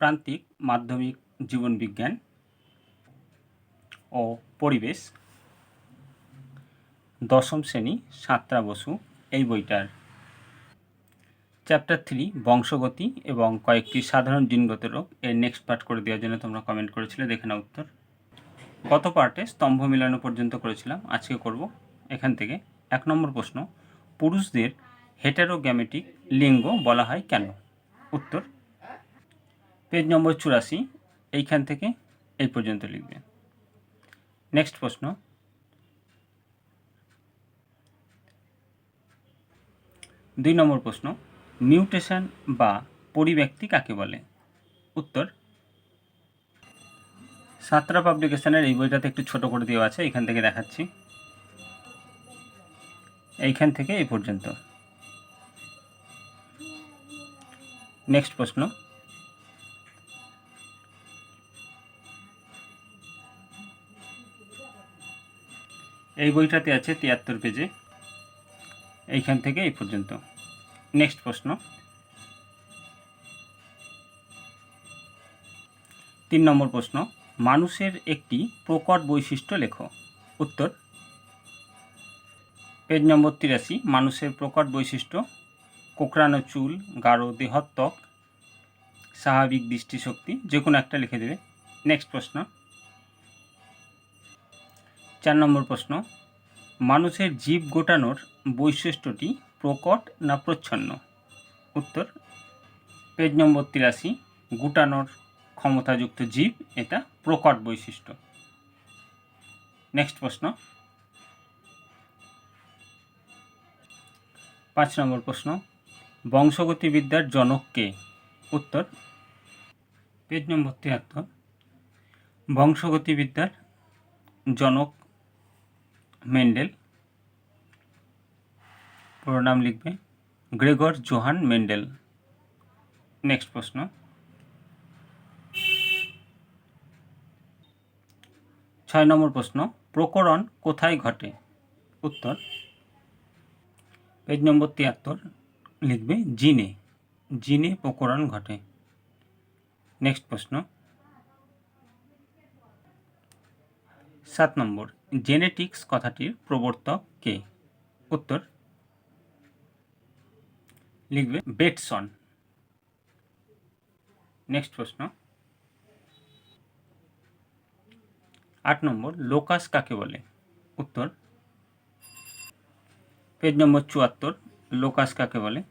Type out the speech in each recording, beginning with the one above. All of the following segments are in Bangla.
প্রান্তিক মাধ্যমিক জীবনবিজ্ঞান ও পরিবেশ, দশম শ্রেণি সাতরা বসু, এই বইটার। চ্যাপ্টার থ্রি বংশগতি এবং কয়েকটি সাধারণ জিনগত রোগ এর নেক্সট পার্ট করে দেওয়ার জন্য তোমরা কমেন্ট করেছিলে, দেখে নাও উত্তর। গত পার্টে স্তম্ভ মিলানো পর্যন্ত করেছিলাম, আজকে করব। এখান থেকে এক নম্বর প্রশ্ন, পুরুষদের হেটারোগ্যামেটিক লিঙ্গ বলা হয় কেন? উত্তর পেজ নম্বর চুরাশি, এইখান থেকে এই পর্যন্ত লিখবে। নেক্সট প্রশ্ন। দুই নম্বর প্রশ্ন, মিউটেশন বা পরিব্যক্তি কাকে বলে? উত্তর সাতরা পাবলিকেশনের এই বইটাতে একটু ছোট করে দেওয়া আছে, এখান থেকে দেখাচ্ছি। এইখান থেকে এই পর্যন্ত। নেক্সট প্রশ্ন এই বইটাতে আছে তিয়াত্তর পেজে। এইখান থেকে এই পর্যন্ত। নেক্সট প্রশ্ন। তিন নম্বর প্রশ্ন। মানুষের একটি প্রকট বৈশিষ্ট্য লেখো। উত্তর। পেজ নম্বর তিরাশি। মানুষের প্রকট বৈশিষ্ট্য। কোকড়ানো চুল, গাঢ় দেহত্বক, স্বাভাবিক দৃষ্টিশক্তি, যে কোনো একটা লিখে দেবে। নেক্সট প্রশ্ন। চার নম্বর প্রশ্ন, মানুষের জীব গোটানোর বৈশিষ্ট্যটি প্রকট না প্রচ্ছন্ন? উত্তর, পেজ নম্বর তিরাশি, গুটানোর ক্ষমতাযুক্ত জীব এটা প্রকট বৈশিষ্ট্য। নেক্সট প্রশ্ন, পাঁচ নম্বর প্রশ্ন বংশগতিবিদ্যার জনক কে? উত্তর, পেজ নম্বর তিয়াত্তর বংশগতিবিদ্যার জনক মেন্ডেল। পুরো নাম লিখবে গ্রেগর জোহান মেন্ডেল। নেক্সট প্রশ্ন। ছয় নম্বর প্রশ্ন, প্রকরণ কোথায় ঘটে? উত্তর, পেজ নম্বর তিয়াত্তর লিখবে জিনে। জিনে প্রকরণ ঘটে। নেক্সট প্রশ্ন সাত নম্বর জেনেটিক্স কথাটির প্রবর্তক কে? উত্তর লিখবে বেটসন। নেক্সট প্রশ্ন। আট নম্বর, লোকাস কাকে বলে? উত্তর পেজ নম্বর চুয়াত্তর, লোকাস কাকে বলে?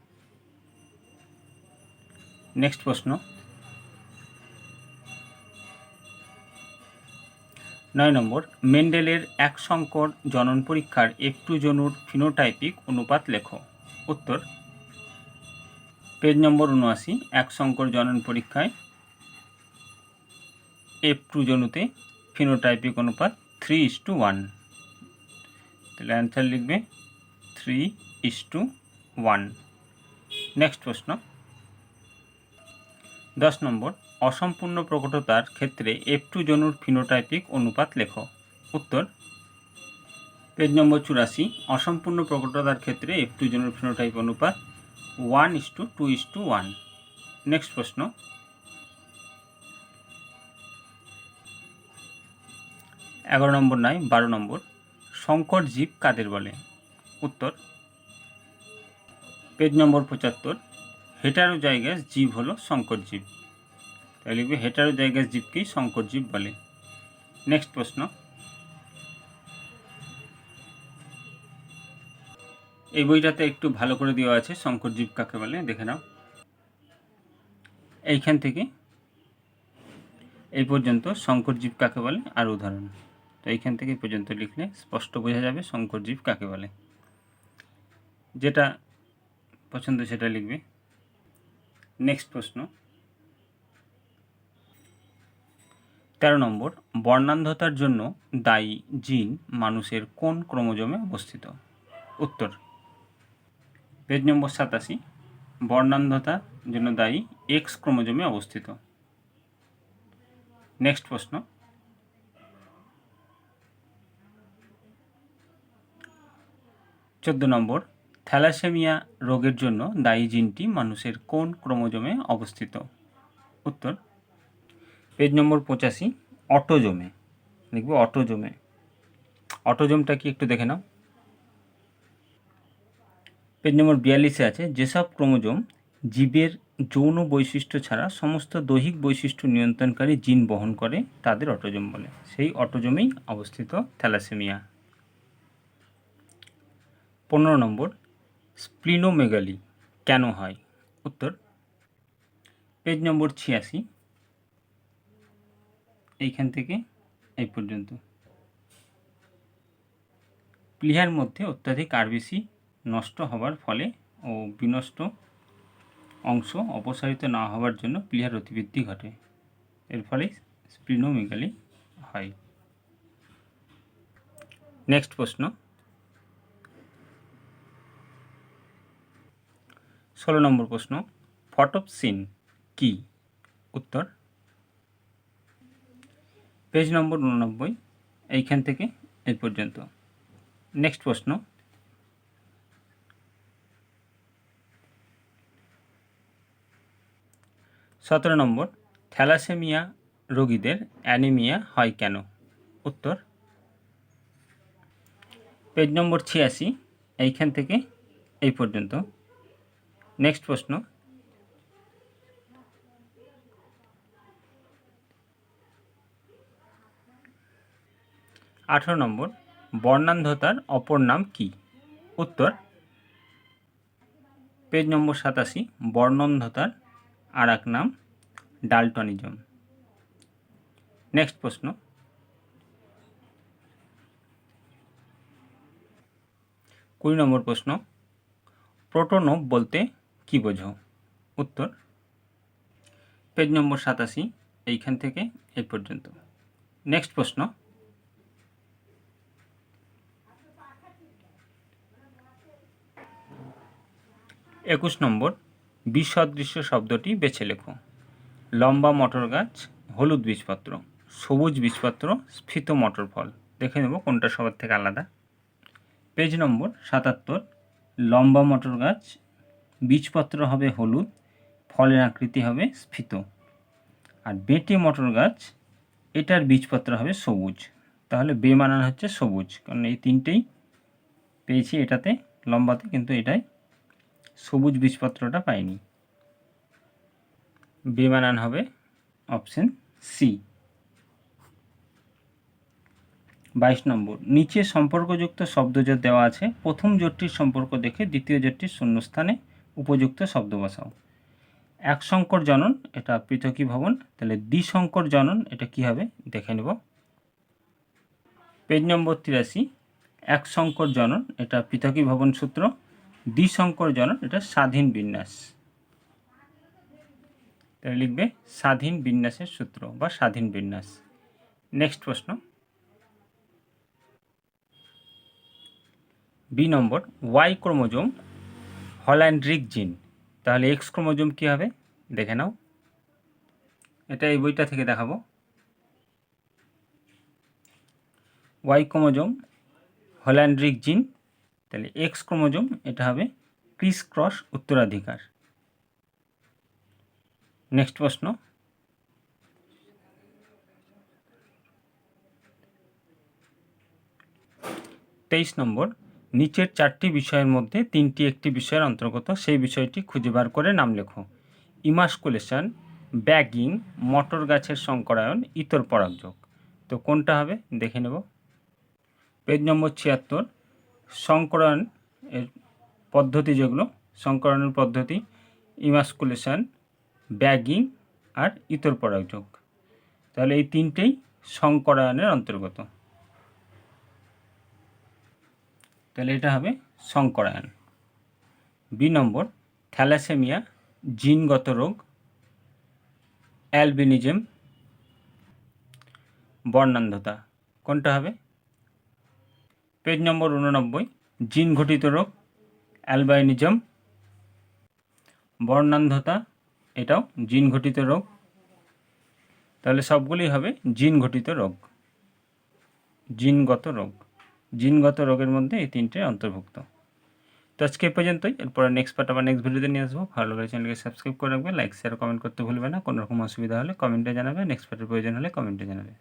নেক্সট প্রশ্ন। নয় নম্বর, মেন্ডেলের এক সংকর জনন পরীক্ষার একটু জনুর ফিনোটাইপিক অনুপাত লেখো। উত্তর, পেজ নম্বর উনআশি, এক সংকর জনন পরীক্ষায় এফ টু জনুতে ফিনোটাইপিক অনুপাত থ্রি ইস টু ওয়ান। তাহলে অ্যান্সার লিখবে three is two one. Next প্রশ্ন। দশ নম্বর, অসম্পূর্ণ প্রকটতার ক্ষেত্রে এফ টু জনুর ফিনোটাইপিক অনুপাত লেখ। উত্তর, পেজ নম্বর চুরাশি, অসম্পূর্ণ প্রকটতার ক্ষেত্রে এফ টু জনুর ফিনোটাইপ অনুপাত one is two two is two one next প্রশ্ন, এগারো নম্বর নয়, বারো নম্বর সংকর জীব কাদের বলে? উত্তর, পেজ নম্বর পঁচাত্তর হেটারো জায়গাস জীব হলো সংকর জীব। তাই লিখবে হেটারো জায়গাস জীবকেই সংকর জীব বলে। নেক্সট প্রশ্ন। এই বইটাতে একটু ভালো করে দেওয়া আছে, শঙ্কর জীব কাকে বলে, দেখে নাও। এইখান থেকে এই পর্যন্ত শঙ্কর জীব কাকে বলে, আর উদাহরণ। তো এইখান থেকে পর্যন্ত লিখলে স্পষ্ট বোঝা যাবে শঙ্কর জীব কাকে বলে। যেটা পছন্দ সেটা লিখবে। নেক্সট প্রশ্ন। তেরো নম্বর, বর্ণান্ধতার জন্য দায়ী জিন মানুষের কোন ক্রোমোজোমে অবস্থিত? উত্তর, পেজ নম্বর সাতাশি, বর্ণান্ধতার জন্য দায়ী এক্স ক্রোমোজোমে অবস্থিত। নেক্সট প্রশ্ন, চোদ্দ নম্বর থ্যালাসেমিয়া রোগের জন্য দায়ী জিনটি মানুষের কোন ক্রোমোজোমে অবস্থিত? উত্তর, পেজ নম্বর পঁচাশি, অটোজোমে। লিখব অটোজোমে। অটোজোমটা কি একটু দেখে নাও। পেজ নম্বর বিয়াল্লিশে আছে, যেসব ক্রোমোজোম জীবের যৌন বৈশিষ্ট্য ছাড়া সমস্ত দৈহিক বৈশিষ্ট্য নিয়ন্ত্রণকারী জিন বহন করে, তাদের অটোজোম বলে। সেই অটোজোমেই অবস্থিত থ্যালাসেমিয়া। পনেরো নম্বর স্প্লিনোমেগালি কেন হয়? উত্তর, পেজ নম্বর ছিয়াশি। এইখান থেকে এই পর্যন্ত। প্লিহার মধ্যে অত্যাধিক আরবিসি নষ্ট হওয়ার ফলে ও বিনষ্ট অংশ অপসারিত না হওয়ার জন্য প্লিহার অতিবৃদ্ধি ঘটে। এর ফলে স্প্লিনোমেগালি হয়। নেক্সট প্রশ্ন। ষোলো নম্বর প্রশ্ন ফটোপসিন কি? উত্তর। পেজ নম্বর উননব্বই, এইখান থেকে এই পর্যন্ত। নেক্সট প্রশ্ন। সতেরো নম্বর, থ্যালাসেমিয়া রোগীদের অ্যানিমিয়া হয় কেন? উত্তর। পেজ নম্বর ছিয়াশি, এইখান থেকে এই পর্যন্ত। নেক্সট প্রশ্ন। আঠারো নম্বর, বর্ণান্ধতার অপর নাম কি? উত্তর, পেজ নম্বর সাতাশি, বর্ণান্ধতার আর এক নাম ডালটনিজম। নেক্সট প্রশ্ন। কুড়ি নম্বর প্রশ্ন প্রোটোনোভ বলতে কি বোঝো? উত্তর, পেজ নম্বর সাতাশি, এইখান থেকে এই পর্যন্ত। নেক্সট প্রশ্ন। একুশ নম্বর, বিসদৃশ্য শব্দটি বেছে লেখো। লম্বা মটর গাছ, হলুদ বীজপত্র, সবুজ বীজপত্র, স্ফীত মটর ফল। দেখে নেব কোনটা সবার থেকে আলাদা। পেজ নম্বর সাতাত্তর, লম্বা মটর গাছ বীজপত্র হবে হলুদ, ফলের আকৃতি হবে স্ফীত। আর বেটে মটর গাছ, এটার বীজপত্র হবে সবুজ। তাহলে বেমানান হচ্ছে সবুজ, কারণ এই তিনটেই পেয়েছি এটাতে, লম্বাতে কিন্তু এটাই সবুজ বীজপত্রটা পাইনি। বেমানান হবে অপশন সি। বাইশ নম্বর, নিচে সম্পর্কযুক্ত শব্দজোট দেওয়া আছে, প্রথম জোটটির সম্পর্ক দেখে দ্বিতীয় জোটটির শূন্যস্থানে উপযুক্ত শব্দ বসাও। এক সংকর জনন, এটা পৃথকী ভবন, তাহলে দ্বিসংকর জনন, এটা কি হবে? দেখে নেব। পেজ নম্বর তিরাশি, এক সংকর জনন, এটা পৃথকী ভবন সূত্র দ্বিসংকর জনন, এটা স্বাধীন বিন্যাস। তাহলে লিখবে স্বাধীন বিন্যাসের সূত্র বা স্বাধীন বিন্যাস। নেক্সট প্রশ্ন। বি নম্বর, ওয়াই ক্রোমোজোম হল্যান্ড্রিক জিন। তাহলে এক্স ক্রোমোজোম কী হবে? দেখে নাও। এটা এই বইটা থেকে দেখাবো। ওয়াই ক্রোমোজোম হল্যান্ড্রিক জিন, তাহলে এক্স ক্রোমোজোম, এটা হবে ক্রিস ক্রস উত্তরাধিকার। নেক্সট প্রশ্ন। তেইশ নম্বর নিচের চারটি বিষয়ের মধ্যে তিনটি একটি বিষয়ের অন্তর্গত, সেই বিষয়টি খুঁজে বার করে নাম লেখো। ইমাসকুলেশন, ব্যাগিং, মটর গাছের সংকরায়ন, ইতর পরাগযোগ। তো কোনটা হবে? দেখে নেব। পেজ নম্বর ছিয়াত্তর, সংকরায়ন এর পদ্ধতি যেগুলো সংকরণের পদ্ধতি, ইমাসকুলেশন, ব্যাগিং আর ইতর পরাগযোগ। তাহলে এই তিনটেই সংকরায়নের অন্তর্গত। তাহলে এটা হবে সংকরায়ন। বি নম্বর, থ্যালাসেমিয়া, জিনগত রোগ, অ্যালবিনিজম, বর্ণান্ধতা, কোনটা হবে? পেজ নম্বর উননব্বই জিন ঘটিত রোগ, অ্যালবাইনিজম, বর্ণান্ধতা, এটাও জিন ঘটিত রোগ। তাহলে সবগুলি হবে জিন ঘটিত রোগ, জিনগত রোগ। জিনগত রোগের মধ্যে এই তিনটে অন্তর্ভুক্ত। তো আজকে পর্যন্তই। এরপরে নেক্সট পার্ট আবার নেক্সট ভিডিওতে নিয়ে আসব। ভালো লাগলে চ্যানেলকে সাবস্ক্রাইব করে রাখবে লাইক শেয়ার কমেন্ট করতে ভুলবে না। কোনো রকম অসুবিধা হলে কমেন্টে জানাবে। নেক্সট পার্টের প্রয়োজন হলে কমেন্টে জানাবে।